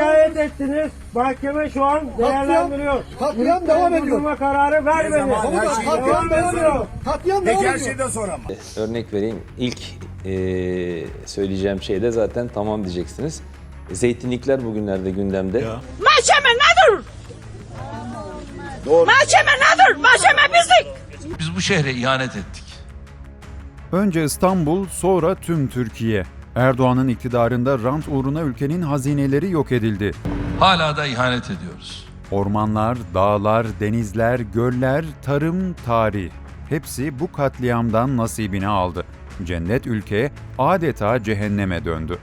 şikayet ettiniz. Mahkeme şu an değerlendiriyor. katliam devam ediyor. kararı vermedi. Devam Katliam devam ediyor. ediyor. Katliam devam Peki her ediyor. şeyden sonra mı? Örnek vereyim. İlk eee, söyleyeceğim şey de zaten tamam diyeceksiniz. Zeytinlikler bugünlerde gündemde. Mahkeme nedir? Doğru. Mahkeme nedir? Mahkeme bizdik. Biz bu şehre ihanet ettik. Önce İstanbul, sonra tüm Türkiye. Erdoğan'ın iktidarında rant uğruna ülkenin hazineleri yok edildi. Hala da ihanet ediyoruz. Ormanlar, dağlar, denizler, göller, tarım, tarih. Hepsi bu katliamdan nasibini aldı. Cennet ülke adeta cehenneme döndü.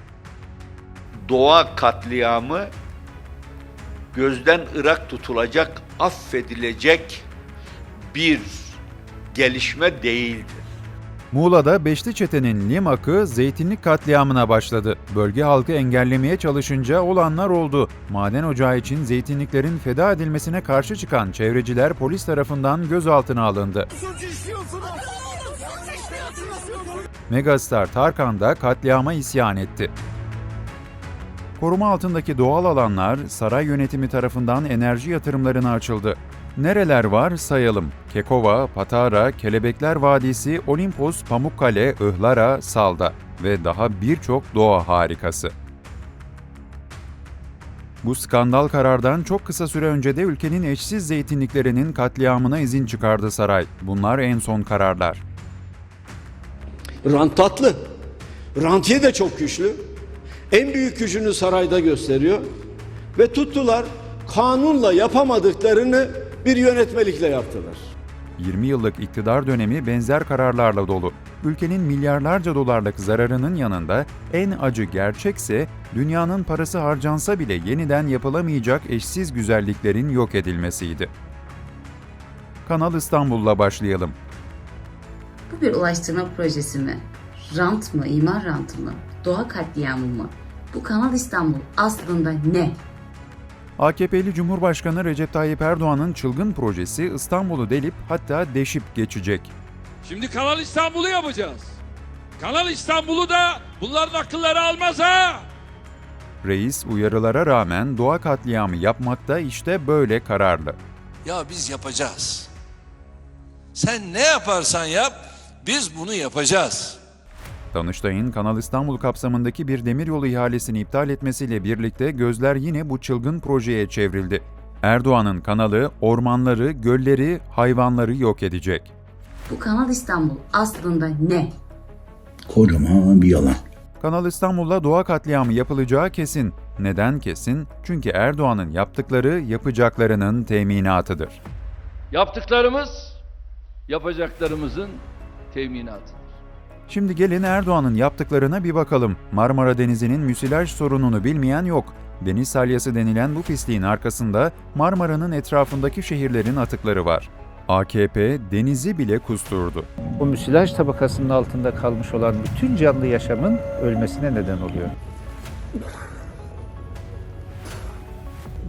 doğa katliamı gözden ırak tutulacak, affedilecek bir gelişme değildir. Muğla'da Beşli Çete'nin Limak'ı zeytinlik katliamına başladı. Bölge halkı engellemeye çalışınca olanlar oldu. Maden ocağı için zeytinliklerin feda edilmesine karşı çıkan çevreciler polis tarafından gözaltına alındı. Megastar Tarkan da katliama isyan etti. Koruma altındaki doğal alanlar saray yönetimi tarafından enerji yatırımlarına açıldı. Nereler var sayalım. Kekova, Patara, Kelebekler Vadisi, Olimpos, Pamukkale, Ihlara, Salda ve daha birçok doğa harikası. Bu skandal karardan çok kısa süre önce de ülkenin eşsiz zeytinliklerinin katliamına izin çıkardı saray. Bunlar en son kararlar. Rant tatlı. Rantiye de çok güçlü. En büyük gücünü sarayda gösteriyor. Ve tuttular kanunla yapamadıklarını bir yönetmelikle yaptılar. 20 yıllık iktidar dönemi benzer kararlarla dolu. Ülkenin milyarlarca dolarlık zararının yanında en acı gerçekse dünyanın parası harcansa bile yeniden yapılamayacak eşsiz güzelliklerin yok edilmesiydi. Kanal İstanbul'la başlayalım. Bu bir ulaştırma projesi mi? Rant mı? imar rantı mı? Doğa katliamı mı? Bu Kanal İstanbul aslında ne? AKP'li Cumhurbaşkanı Recep Tayyip Erdoğan'ın çılgın projesi İstanbul'u delip hatta deşip geçecek. Şimdi Kanal İstanbul'u yapacağız. Kanal İstanbul'u da bunların akılları almaz ha. Reis uyarılara rağmen doğa katliamı yapmakta işte böyle kararlı. Ya biz yapacağız. Sen ne yaparsan yap, biz bunu yapacağız. Danıştay'ın Kanal İstanbul kapsamındaki bir demiryolu ihalesini iptal etmesiyle birlikte gözler yine bu çılgın projeye çevrildi. Erdoğan'ın kanalı ormanları, gölleri, hayvanları yok edecek. Bu Kanal İstanbul aslında ne? Kocaman bir yalan. Kanal İstanbul'da doğa katliamı yapılacağı kesin. Neden kesin? Çünkü Erdoğan'ın yaptıkları yapacaklarının teminatıdır. Yaptıklarımız yapacaklarımızın teminatıdır. Şimdi gelin Erdoğan'ın yaptıklarına bir bakalım. Marmara Denizi'nin müsilaj sorununu bilmeyen yok. Deniz salyası denilen bu pisliğin arkasında Marmara'nın etrafındaki şehirlerin atıkları var. AKP denizi bile kusturdu. Bu müsilaj tabakasının altında kalmış olan bütün canlı yaşamın ölmesine neden oluyor.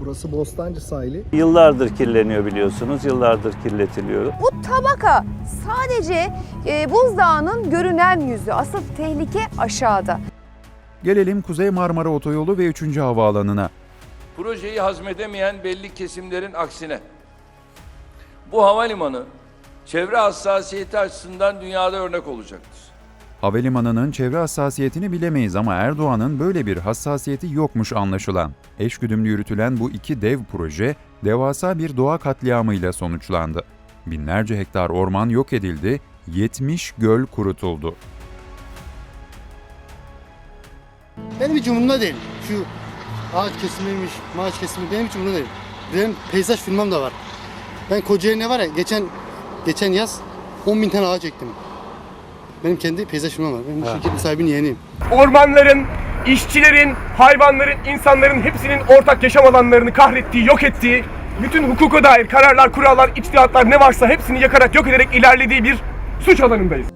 Burası Bostancı sahili. Yıllardır kirleniyor biliyorsunuz, yıllardır kirletiliyor. Bu tabaka sadece e, buzdağının görünen yüzü. Asıl tehlike aşağıda. Gelelim Kuzey Marmara Otoyolu ve 3. Havaalanı'na. Projeyi hazmedemeyen belli kesimlerin aksine bu havalimanı çevre hassasiyeti açısından dünyada örnek olacaktır. Havalimanının çevre hassasiyetini bilemeyiz ama Erdoğan'ın böyle bir hassasiyeti yokmuş anlaşılan. Eşgüdümlü yürütülen bu iki dev proje devasa bir doğa katliamıyla sonuçlandı. Binlerce hektar orman yok edildi, 70 göl kurutuldu. Benim hiç umurumda değil. Şu ağaç kesimiymiş, maaş kesimi benim hiç umurumda değil. Benim peyzaj filmim de var. Ben Kocaeli'ne var ya geçen geçen yaz 10 bin tane ağaç ektim. Benim kendi peyzaj filmim var. Benim bu şirketin sahibinin yeğeniyim. ormanların, işçilerin, hayvanların, insanların hepsinin ortak yaşam alanlarını kahrettiği, yok ettiği, bütün hukuka dair kararlar, kurallar, içtihatlar ne varsa hepsini yakarak yok ederek ilerlediği bir suç alanındayız.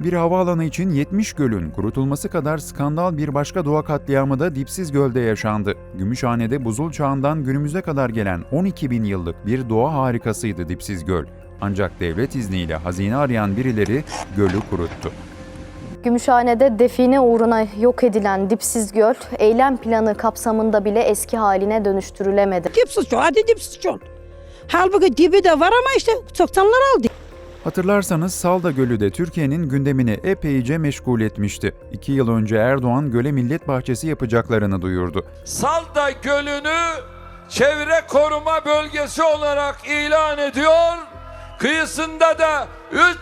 Bir havaalanı için 70 gölün kurutulması kadar skandal bir başka doğa katliamı da Dipsiz Göl'de yaşandı. Gümüşhane'de buzul çağından günümüze kadar gelen 12 bin yıllık bir doğa harikasıydı Dipsiz Göl. Ancak devlet izniyle hazine arayan birileri gölü kuruttu. Gümüşhane'de define uğruna yok edilen dipsiz göl, eylem planı kapsamında bile eski haline dönüştürülemedi. Dipsiz göl, hadi dipsiz göl. Halbuki dibi de var ama işte çoktanlar aldı. Hatırlarsanız Salda Gölü de Türkiye'nin gündemini epeyce meşgul etmişti. İki yıl önce Erdoğan göle millet bahçesi yapacaklarını duyurdu. Salda Gölü'nü çevre koruma bölgesi olarak ilan ediyor. Kıyısında da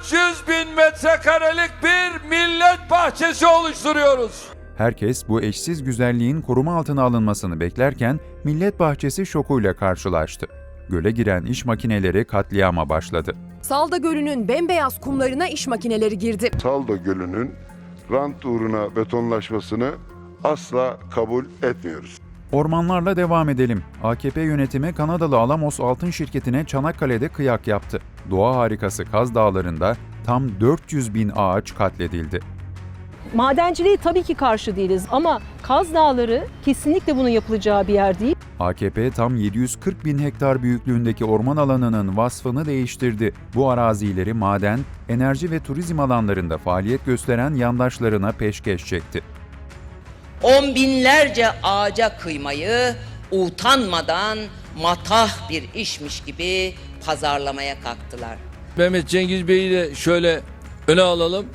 300 bin metrekarelik bir millet bahçesi oluşturuyoruz. Herkes bu eşsiz güzelliğin koruma altına alınmasını beklerken millet bahçesi şokuyla karşılaştı. Göle giren iş makineleri katliama başladı. Salda Gölü'nün bembeyaz kumlarına iş makineleri girdi. Salda Gölü'nün rant uğruna betonlaşmasını asla kabul etmiyoruz. Ormanlarla devam edelim. AKP yönetimi Kanadalı Alamos Altın Şirketi'ne Çanakkale'de kıyak yaptı. Doğa harikası Kaz Dağları'nda tam 400 bin ağaç katledildi. Madenciliğe tabii ki karşı değiliz ama Kaz Dağları kesinlikle bunun yapılacağı bir yer değil. AKP tam 740 bin hektar büyüklüğündeki orman alanının vasfını değiştirdi. Bu arazileri maden, enerji ve turizm alanlarında faaliyet gösteren yandaşlarına peşkeş çekti. On binlerce ağaca kıymayı utanmadan matah bir işmiş gibi pazarlamaya kalktılar. Mehmet Cengiz Bey'i de şöyle öne alalım.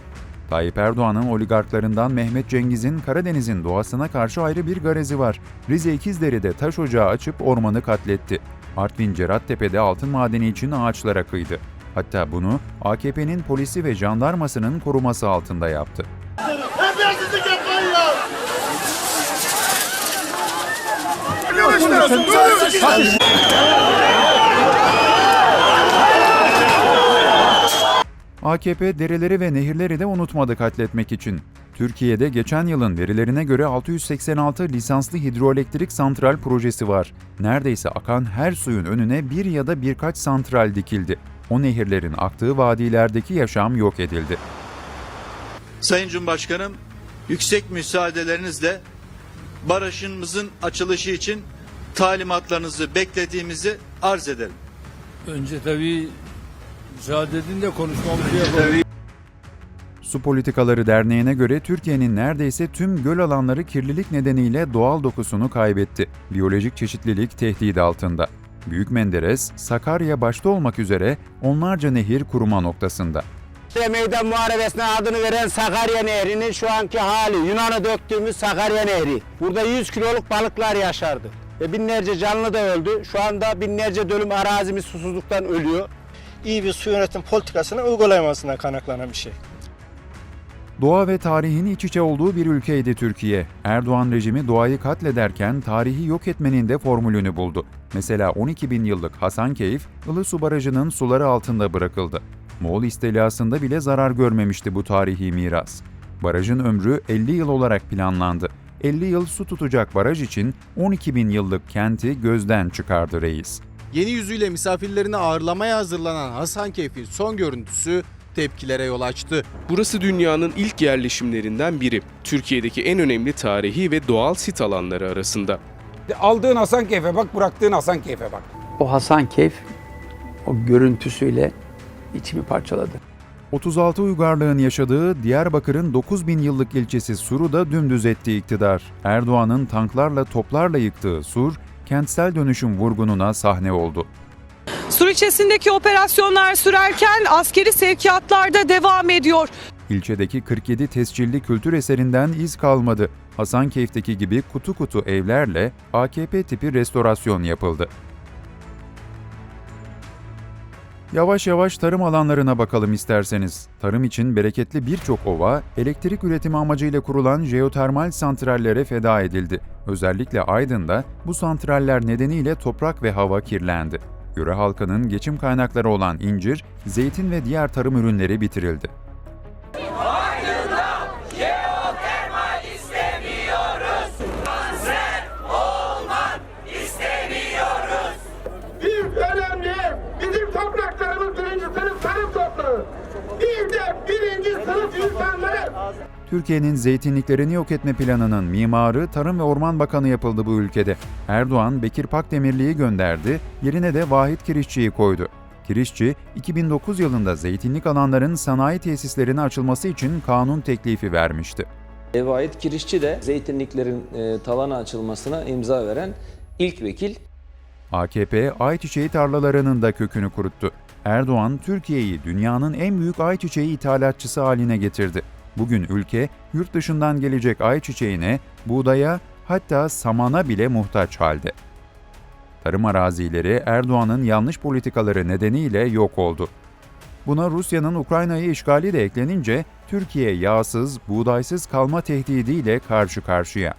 Tayyip Erdoğan'ın oligarklarından Mehmet Cengiz'in Karadeniz'in doğasına karşı ayrı bir garezi var. Rize İkizdere'de taş ocağı açıp ormanı katletti. Artvin Cerattepe'de altın madeni için ağaçlara kıydı. Hatta bunu AKP'nin polisi ve jandarmasının koruması altında yaptı. AKP dereleri ve nehirleri de unutmadı katletmek için. Türkiye'de geçen yılın verilerine göre 686 lisanslı hidroelektrik santral projesi var. Neredeyse akan her suyun önüne bir ya da birkaç santral dikildi. O nehirlerin aktığı vadilerdeki yaşam yok edildi. Sayın Cumhurbaşkanım, yüksek müsaadelerinizle barajımızın açılışı için talimatlarınızı beklediğimizi arz ederim. Önce tabii müsaade edin de konuşmamızı yapalım. Su Politikaları Derneği'ne göre Türkiye'nin neredeyse tüm göl alanları kirlilik nedeniyle doğal dokusunu kaybetti. Biyolojik çeşitlilik tehdit altında. Büyük Menderes, Sakarya başta olmak üzere onlarca nehir kuruma noktasında. Meydan Muharebesi'ne adını veren Sakarya Nehri'nin şu anki hali, Yunan'a döktüğümüz Sakarya Nehri. Burada 100 kiloluk balıklar yaşardı. Ve binlerce canlı da öldü. Şu anda binlerce dönüm arazimiz susuzluktan ölüyor. İyi bir su yönetim politikasını uygulayamasından kaynaklanan bir şey. Doğa ve tarihin iç içe olduğu bir ülkeydi Türkiye. Erdoğan rejimi doğayı katlederken tarihi yok etmenin de formülünü buldu. Mesela 12 bin yıllık Hasankeyf, Ilısu Barajı'nın suları altında bırakıldı. Moğol istilasında bile zarar görmemişti bu tarihi miras. Barajın ömrü 50 yıl olarak planlandı. 50 yıl su tutacak baraj için 12 bin yıllık kenti gözden çıkardı reis. Yeni yüzüyle misafirlerini ağırlamaya hazırlanan Hasankeyf'in son görüntüsü tepkilere yol açtı. Burası dünyanın ilk yerleşimlerinden biri. Türkiye'deki en önemli tarihi ve doğal sit alanları arasında. Aldığın Hasankeyf'e bak, bıraktığın Hasankeyf'e bak. O Hasankeyf o görüntüsüyle içimi parçaladı. 36 uygarlığın yaşadığı Diyarbakır'ın 9 bin yıllık ilçesi Sur'u da dümdüz etti iktidar. Erdoğan'ın tanklarla toplarla yıktığı Sur, kentsel dönüşüm vurgununa sahne oldu. Sur ilçesindeki operasyonlar sürerken askeri sevkiyatlar da devam ediyor. İlçedeki 47 tescilli kültür eserinden iz kalmadı. Hasankeyf'teki gibi kutu kutu evlerle AKP tipi restorasyon yapıldı. Yavaş yavaş tarım alanlarına bakalım isterseniz. Tarım için bereketli birçok ova, elektrik üretimi amacıyla kurulan jeotermal santrallere feda edildi. Özellikle Aydın'da bu santraller nedeniyle toprak ve hava kirlendi. Yöre halkının geçim kaynakları olan incir, zeytin ve diğer tarım ürünleri bitirildi. Türkiye'nin zeytinliklerini yok etme planının mimarı Tarım ve Orman Bakanı yapıldı bu ülkede. Erdoğan, Bekir Pakdemirli'yi gönderdi, yerine de Vahit Kirişçi'yi koydu. Kirişçi, 2009 yılında zeytinlik alanların sanayi tesislerine açılması için kanun teklifi vermişti. Eve ait kirişçi de zeytinliklerin e, talana açılmasına imza veren ilk vekil. AKP ayçiçeği tarlalarının da kökünü kuruttu. Erdoğan, Türkiye'yi dünyanın en büyük ayçiçeği ithalatçısı haline getirdi. Bugün ülke, yurt dışından gelecek ayçiçeğine, buğdaya, hatta samana bile muhtaç halde. Tarım arazileri Erdoğan'ın yanlış politikaları nedeniyle yok oldu. Buna Rusya'nın Ukrayna'yı işgali de eklenince Türkiye yağsız, buğdaysız kalma tehdidiyle karşı karşıya.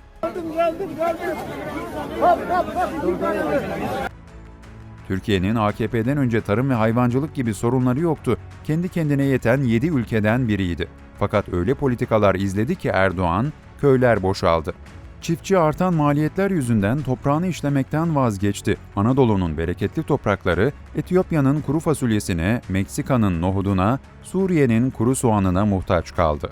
Türkiye'nin AKP'den önce tarım ve hayvancılık gibi sorunları yoktu. Kendi kendine yeten 7 ülkeden biriydi. Fakat öyle politikalar izledi ki Erdoğan, köyler boşaldı. Çiftçi artan maliyetler yüzünden toprağını işlemekten vazgeçti. Anadolu'nun bereketli toprakları Etiyopya'nın kuru fasulyesine, Meksika'nın nohuduna, Suriye'nin kuru soğanına muhtaç kaldı.